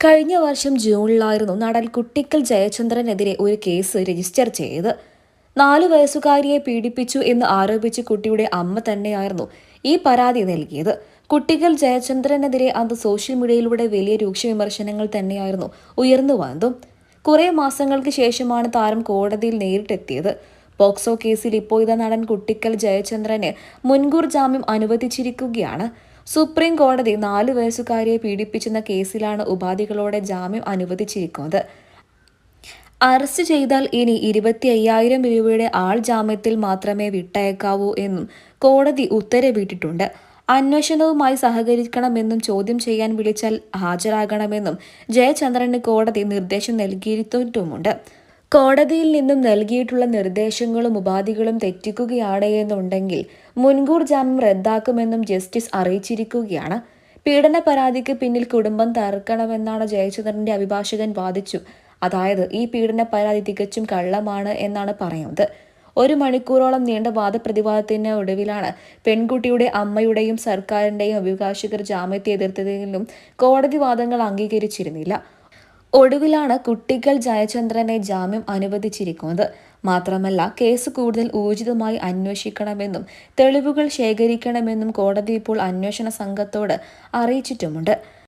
കഴിഞ്ഞ വർഷം ജൂണിലായിരുന്നു നടൻ കുട്ടിക്കൽ ജയചന്ദ്രനെതിരെ ഒരു കേസ് രജിസ്റ്റർ ചെയ്ത് നാലു വയസ്സുകാരിയെ പീഡിപ്പിച്ചു എന്ന് ആരോപിച്ച് കുട്ടിയുടെ അമ്മ തന്നെയായിരുന്നു ഈ പരാതി നൽകിയത്. കുട്ടികൾ ജയചന്ദ്രനെതിരെ അന്ന് സോഷ്യൽ മീഡിയയിലൂടെ വലിയ രൂക്ഷ വിമർശനങ്ങൾ തന്നെയായിരുന്നു ഉയർന്നു വന്നതും. കുറെ മാസങ്ങൾക്ക് ശേഷമാണ് താരം കോടതിയിൽ നേരിട്ടെത്തിയത്. പോക്സോ കേസിൽ ഇപ്പോൾ ഇതാ നടൻ കുട്ടിക്കൽ ജയചന്ദ്രന് മുൻകൂർ ജാമ്യം അനുവദിച്ചിരിക്കുകയാണ്. സുപ്രീം കോടതി നാല് വയസ്സുകാരിയെ പീഡിപ്പിച്ചെന്ന കേസിലാണ് ഉപാധികളോടെ ജാമ്യം അനുവദിച്ചിരിക്കുന്നത്. അറസ്റ്റ് ചെയ്താൽ ഇനി ഇരുപത്തി അയ്യായിരം രൂപയുടെ ആൾ ജാമ്യത്തിൽ മാത്രമേ വിട്ടയക്കാവൂ എന്നും കോടതി ഉത്തരവിട്ടിട്ടുണ്ട്. അന്വേഷണവുമായി സഹകരിക്കണമെന്നും ചോദ്യം ചെയ്യാൻ വിളിച്ചാൽ ഹാജരാകണമെന്നും ജയചന്ദ്രന് കോടതി നിർദ്ദേശം നൽകിയിട്ടുമുണ്ട്. കോടതിയിൽ നിന്നും നൽകിയിട്ടുള്ള നിർദ്ദേശങ്ങളും ഉപാധികളും തെറ്റിക്കുകയാണ് എന്നുണ്ടെങ്കിൽ മുൻകൂർ ജാമ്യം റദ്ദാക്കുമെന്നും ജസ്റ്റിസ് അറിയിച്ചിരിക്കുകയാണ്. പീഡന പരാതിക്ക് പിന്നിൽ കുടുംബം തകർക്കണമെന്നാണ് ജയചന്ദ്രന്റെ അഭിഭാഷകൻ വാദിച്ചു. അതായത് ഈ പീഡന പരാതി തികച്ചും കള്ളമാണ് എന്നാണ് പറയുന്നത്. ഒരു മണിക്കൂറോളം നീണ്ട വാദപ്രതിവാദത്തിന് ഒടുവിലാണ് പെൺകുട്ടിയുടെ അമ്മയുടെയും സർക്കാരിന്റെയും അഭിഭാഷകർ ജാമ്യത്തെ എതിർത്തതെങ്കിലും കോടതി വാദങ്ങൾ അംഗീകരിച്ചിരുന്നില്ല. ഒടുവിലാണ് കുട്ടികൾ ജയചന്ദ്രനെ ജാമ്യം അനുവദിച്ചിരിക്കുന്നത്. മാത്രമല്ല കേസ് കൂടുതൽ ഊർജിതമായി അന്വേഷിക്കണമെന്നും തെളിവുകൾ ശേഖരിക്കണമെന്നും കോടതി ഇപ്പോൾ അന്വേഷണ സംഘത്തോട് അറിയിച്ചിട്ടുമുണ്ട്.